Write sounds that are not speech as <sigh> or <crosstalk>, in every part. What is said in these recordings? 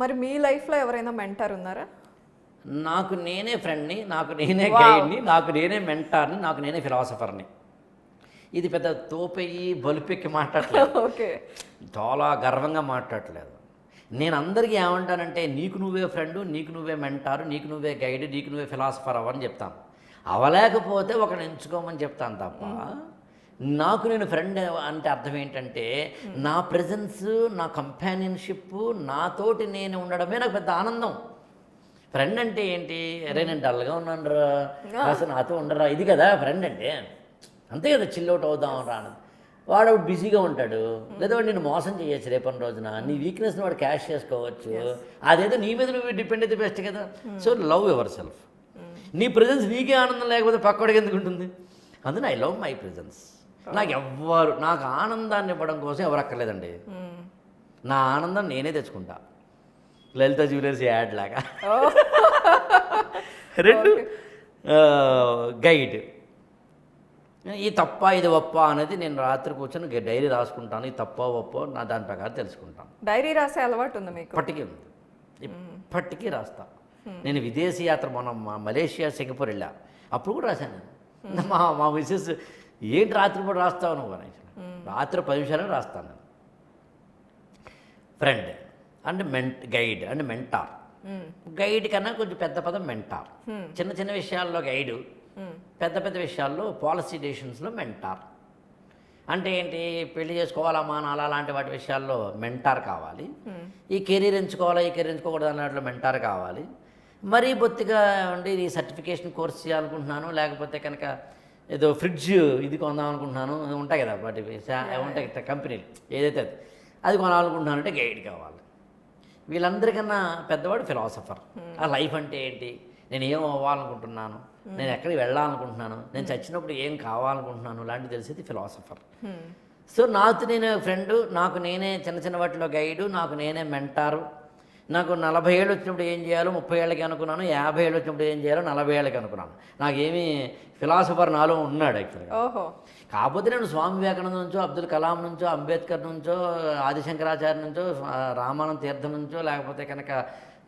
మరి మీ లైఫ్లో ఎవరైనా మెంటర్ ఉన్నారా? నాకు నేనే ఫ్రెండ్ని నాకు నేనే గైడ్ని నాకు నేనే మెంటార్ని నాకు నేనే ఫిలాసఫర్ని. ఇది పెద్ద తోపెయ్యి బలుపెక్కి మాట్లాడట్లేదు. ఓకే. చాలా గర్వంగా మాట్లాడట్లేదు. నేను అందరికీ ఏమంటానంటే నీకు నువ్వే ఫ్రెండ్ నీకు నువ్వే మెంటారు నీకు నువ్వే గైడ్ నీకు నువ్వే ఫిలాసఫర్ అవ్వని చెప్తాను. అవలేకపోతే ఒకడు ఎంచుకోమని చెప్తాను తప్ప నాకు నేను ఫ్రెండ్ అంటే అర్థం ఏంటంటే నా ప్రజెన్స్ నా కంపానియన్షిప్ నాతోటి నేను ఉండడమే నాకు పెద్ద ఆనందం. ఫ్రెండ్ అంటే ఏంటి? అరే నేను డల్గా ఉన్నాను రా అసలు నాతో ఉండరా. ఇది కదా ఫ్రెండ్ అంటే. అంతే కదా చిల్అవుట్ అవుదాం రా. వాడు బిజీగా ఉంటాడు. లేదా వాడు నేను మోసం చేయొచ్చు రేపటి రోజున. నీ వీక్నెస్ని వాడు క్యాష్ చేసుకోవచ్చు. అదేదో నీ మీద నువ్వు డిపెండ్ అయితే బెస్ట్ కదా. సో లవ్ యువర్ సెల్ఫ్ నీ ప్రజెన్స్ నీకే ఆనందం లేకపోతే పక్కడికి ఎందుకు ఉంటుంది? అందుకని ఐ లవ్ మై ప్రజెన్స్ నాకు ఎవ్వరు నాకు ఆనందాన్ని ఇవ్వడం కోసం ఎవరు అక్కర్లేదండి. నా ఆనందం నేనే తెచ్చుకుంటా. లలిత జ్యువెలర్స్ యాడ్ లాగా. <laughs> రెండు గైడ్. ఈ తప్ప ఇది ఒప్ప అనేది నేను రాత్రి కూర్చొని డైరీ రాసుకుంటాను. ఈ తప్ప ఒప్ప నా దాని ప్రకారం తెలుసుకుంటాను. డైరీ రాసే అలవాటు ఉంది మీకు? ఇప్పటికీ ఉంది. ఇప్పటికీ రాస్తా. నేను విదేశీ యాత్ర మనం మలేషియా సింగపూర్ వెళ్ళా. అప్పుడు కూడా రాశాను మా మా మిస్సెస్ ఏంటి రాత్రిపూట రాస్తావు నువ్వు అని రాత్రి పది నిమిషాలు రాస్తాను ఫ్రెండ్ అండ్ మెంట్ గైడ్ అండ్ మెంటార్ గైడ్ కన్నా కొంచెం పెద్ద పదం మెంటార్ చిన్న చిన్న విషయాల్లో గైడు పెద్ద పెద్ద విషయాల్లో పాలసీ డెసిషన్స్లో మెంటార్ అంటే ఏంటి? పెళ్ళి చేసుకోవాలా మానాలా అలాంటి వాటి విషయాల్లో మెంటార్ కావాలి. ఈ కెరీర్ ఎంచుకోవాలా ఈ కెరీర్ ఎంచుకోకూడదు అన్నట్లు మెంటార్ కావాలి. మరీ బొత్తిగా ఉండి ఈ సర్టిఫికేషన్ కోర్స్ చేయాలనుకుంటున్నాను లేకపోతే కనుక ఏదో ఫ్రిడ్జ్ ఇది కొందాం అనుకుంటున్నాను ఉంటాయి కదా వాటి ఉంటాయి కదా కంపెనీలు ఏదైతే అది. అది కొనాలనుకుంటున్నాను అంటే గైడ్ కావాలి. వీళ్ళందరికన్నా పెద్దవాడు ఫిలాసఫర్ ఆ లైఫ్ అంటే ఏంటి? నేను ఏం అవ్వాలనుకుంటున్నాను? నేను ఎక్కడికి వెళ్ళాలనుకుంటున్నాను? నేను చచ్చినప్పుడు ఏం కావాలనుకుంటున్నాను? లాంటివి తెలిసేది ఫిలాసఫర్ సో నాకు నేను ఫ్రెండ్ నాకు నేనే చిన్న చిన్న వాటిలో గైడు నాకు నేనే మెంటారు నాకు నలభై ఏళ్ళు వచ్చినప్పుడు ఏం చేయాలో ముప్పై ఏళ్ళకి అనుకున్నాను యాభై ఏళ్ళు వచ్చినప్పుడు ఏం చేయాలో నలభై ఏళ్ళకి అనుకున్నాను. నాకేమీ ఫిలాసఫర్ నాలో ఉన్నాడు యాక్చువల్గా ఓహో. కాకపోతే నేను స్వామి వివేకానంద నుంచో అబ్దుల్ కలాం నుంచో అంబేద్కర్ నుంచో ఆదిశంకరాచార్య నుంచో రామానంద తీర్థం నుంచో లేకపోతే కనుక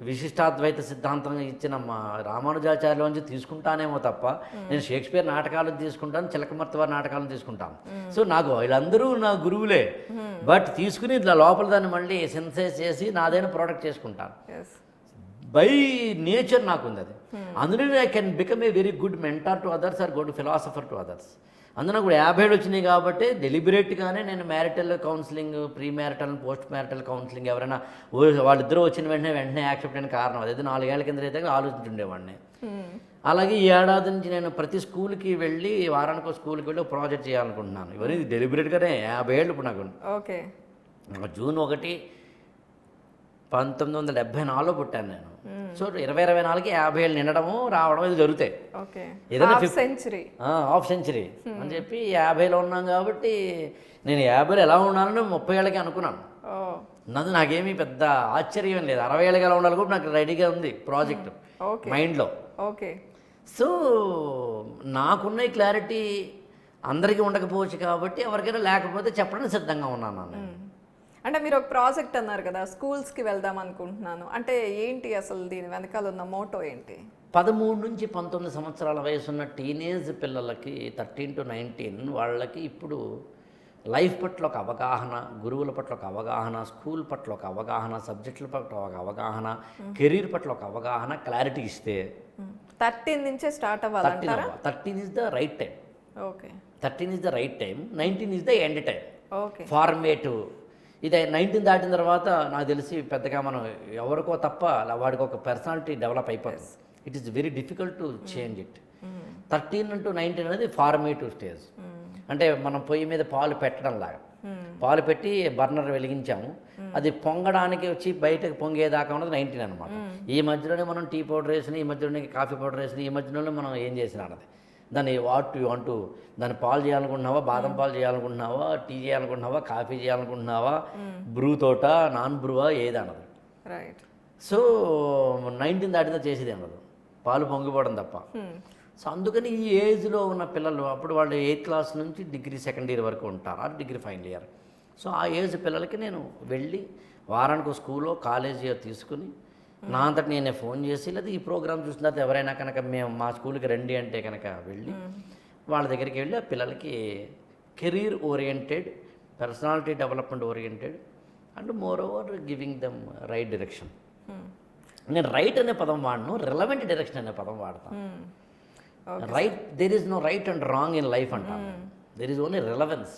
విశిష్టాద్వైత సిద్ధాంతం ఇచ్చిన మా రామానుజాచార్యుల నుంచి తీసుకుంటానేమో తప్ప నేను షేక్స్పియర్ నాటకాలను తీసుకుంటాను చిలకమర్తి వారి నాటకాలను తీసుకుంటాను. సో నాకు వీళ్ళందరూ నా గురువులే. బట్ తీసుకుని ఇట్లా లోపల దాన్ని మళ్ళీ సెన్సైజ్ చేసి నాదైన ప్రోడక్ట్ చేసుకుంటాను. ఎస్ బై నేచర్ నాకు ఉంది అది. అందులో I can become a very good mentor to others or good philosopher to others అందులో కూడా యాభై ఏళ్ళు వచ్చినాయి కాబట్టి డెలిబరేట్గానే నేను marital counselling pre marital post marital counselling ఎవరైనా వాళ్ళిద్దరూ వచ్చిన వెంటనే వెంటనే యాక్సెప్ట్ అయిన కారణం అదైతే నాలుగేళ్ళ కింద అయితే ఆలోచించుండేవాడిని. అలాగే ఈ ఏడాది నుంచి నేను ప్రతి స్కూల్కి వెళ్ళి వారానికి ఒక స్కూల్కి వెళ్ళి ప్రాజెక్ట్ చేయాలనుకుంటున్నాను. ఇవన్నీ డెలిబరేట్గానే యాభై ఏళ్ళు ఇప్పుడు నాకు. ఓకే జూన్ ఒకటి పంతొమ్మిది వందల డెబ్బై నాలుగులో పుట్టాను నేను. సో ఇరవై ఇరవై నాలుగుకి యాభై ఏళ్ళు నిండడము రావడం ఇది జరుగుతాయి. ఓకే. ఏదైనా హాఫ్ సెంచరీ హాఫ్ సెంచరీ అని చెప్పి యాభైలో ఉన్నాం కాబట్టి నేను యాభైలో ఎలా ఉండాలని ముప్పై ఏళ్ళకి అనుకున్నాను. నన్ను నాకేమీ పెద్ద ఆశ్చర్యం లేదు. అరవై ఏళ్ళకి ఎలా ఉండాలి కూడా నాకు రెడీగా ఉంది ప్రాజెక్ట్. మైండ్లో. ఓకే. సో నాకున్న క్లారిటీ అందరికీ ఉండకపోవచ్చు కాబట్టి ఎవరికైనా లేకపోతే చెప్పడానికి సిద్ధంగా ఉన్నాను నేను. అంటే మీరు ఒక ప్రాజెక్ట్ అన్నారు కదా స్కూల్స్కి వెళ్దాం అనుకుంటున్నాను. అంటే ఏంటి అసలు దీని వెనకాల ఉన్న మోటో ఏంటి? పదమూడు నుంచి పంతొమ్మిది సంవత్సరాల వయసున్న టీనేజ్ పిల్లలకి థర్టీన్ టు నైన్టీన్ వాళ్ళకి ఇప్పుడు లైఫ్ పట్ల ఒక అవగాహన గురువుల పట్ల ఒక అవగాహన స్కూల్ పట్ల ఒక అవగాహన సబ్జెక్టుల పట్ల ఒక అవగాహన కెరీర్ పట్ల ఒక అవగాహన క్లారిటీ ఇస్తే థర్టీన్ నుంచే start thirteen అవ్వాలంటారా thirteen is the right time okay. Thirteen is the right time nineteen is the end time okay. Formative ఇది నైన్టీన్ దాటిన తర్వాత నాకు తెలిసి పెద్దగా మనం ఎవరికో తప్ప వాడికి ఒక పర్సనాలిటీ డెవలప్ అయిపోతుంది. It is very difficult to change it thirteen to nineteen అనేది ఫార్మేటివ్ స్టేజ్ అంటే మనం పొయ్యి మీద పాలు పెట్టడం లాగా. పాలు పెట్టి బర్నర్ వెలిగించాము. అది పొంగడానికి వచ్చి బయటకు పొంగేదాకా ఉన్నది నైన్టీన్ అనమాట ఈ మధ్యలోనే మనం టీ పౌడర్ వేసిన ఈ మధ్యలోనే కాఫీ పౌడర్ వేసిన ఈ మధ్యలోనే మనం ఏం చేసినా అన్నది. దాన్ని వాట్ యు వాంట్ దాన్ని పాలు చేయాలనుకుంటున్నావా బాదం పాలు చేయాలనుకుంటున్నావా టీ చేయాలనుకుంటున్నావా కాఫీ చేయాలనుకుంటున్నావా బ్రూ తోట నాన్ బ్రూవా ఏది అన్నది రైట్ సో నైన్టీన్ దాటిదా చేసేది అన్నది పాలు పొంగిపోవడం తప్ప. సో అందుకని ఈ ఏజ్లో ఉన్న పిల్లలు అప్పుడు వాళ్ళు ఎయిత్ క్లాస్ నుంచి డిగ్రీ సెకండ్ ఇయర్ వరకు ఉంటారు ఆ డిగ్రీ ఫైనల్ ఇయర్. సో ఆ ఏజ్ పిల్లలకి నేను వెళ్ళి వారానికి ఒక స్కూలో కాలేజీ తీసుకుని నా అంతటి నేనే ఫోన్ చేసి లేదా ఈ ప్రోగ్రామ్ చూసిన తర్వాత ఎవరైనా కనుక మేము మా స్కూల్కి రండి అంటే కనుక వెళ్ళి వాళ్ళ దగ్గరికి వెళ్ళి ఆ పిల్లలకి career oriented personality development oriented and moreover giving them right direction. నేను రైట్ అనే పదం వాడను రిలవెంట్ డైరెక్షన్ అనే పదం వాడతాను right there is no right and wrong in life అంటాను దెర్ ఈజ్ ఓన్లీ రిలవెన్స్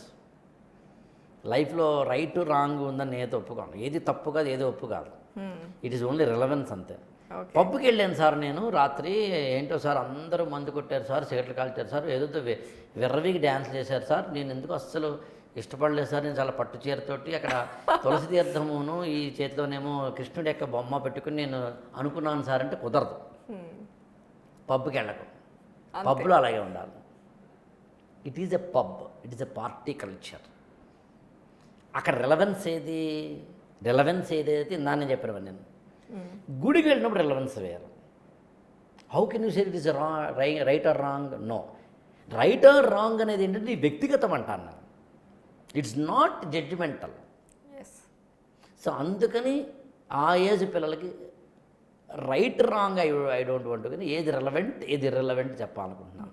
లైఫ్లో రైట్ రాంగ్ ఉందని నేనైతే ఒప్పుకోను. ఏది తప్పు కాదు ఏది ఒప్పు కాదు. ఇట్ ఈస్ ఓన్లీ రిలవెన్స్ అంతే. పబ్కి వెళ్ళాను సార్ నేను రాత్రి ఏంటో సార్ అందరూ మందు కొట్టారు సార్ సిగరెట్లు కాల్చారు సార్ ఏదో విర్రవీకి డ్యాన్స్ చేశారు సార్. నేను ఎందుకు అస్సలు ఇష్టపడలేదు సార్ నేను చాలా పట్టు చీరతోటి అక్కడ <laughs> తులసి తీర్థమును ఈ చేతిలోనేమో కృష్ణుడి యొక్క బొమ్మ పెట్టుకుని నేను అనుకున్నాను సార్ అంటే కుదరదు. పబ్కి వెళ్ళకు పబ్లో అలాగే ఉండాలి. It is a pub it is a party culture అక్కడ రిలవెన్స్ ఏది? రిలవెన్స్ ఏదైతే ఇందా నేను చెప్పినవన్నీ నేను. గుడికి వెళ్ళినప్పుడు రిలవెన్స్ వేరు. How can you say it is రా right or wrong no right or wrong అనేది ఏంటంటే నీ వ్యక్తిగతం అంటాను నేను. ఇట్స్ నాట్ జడ్జిమెంటల్ సో అందుకని ఆ ఏజ్ పిల్లలకి right wrong I I don't want కానీ ఏది రిలవెంట్ ఏది రిలవెంట్ చెప్పాలనుకుంటున్నాను.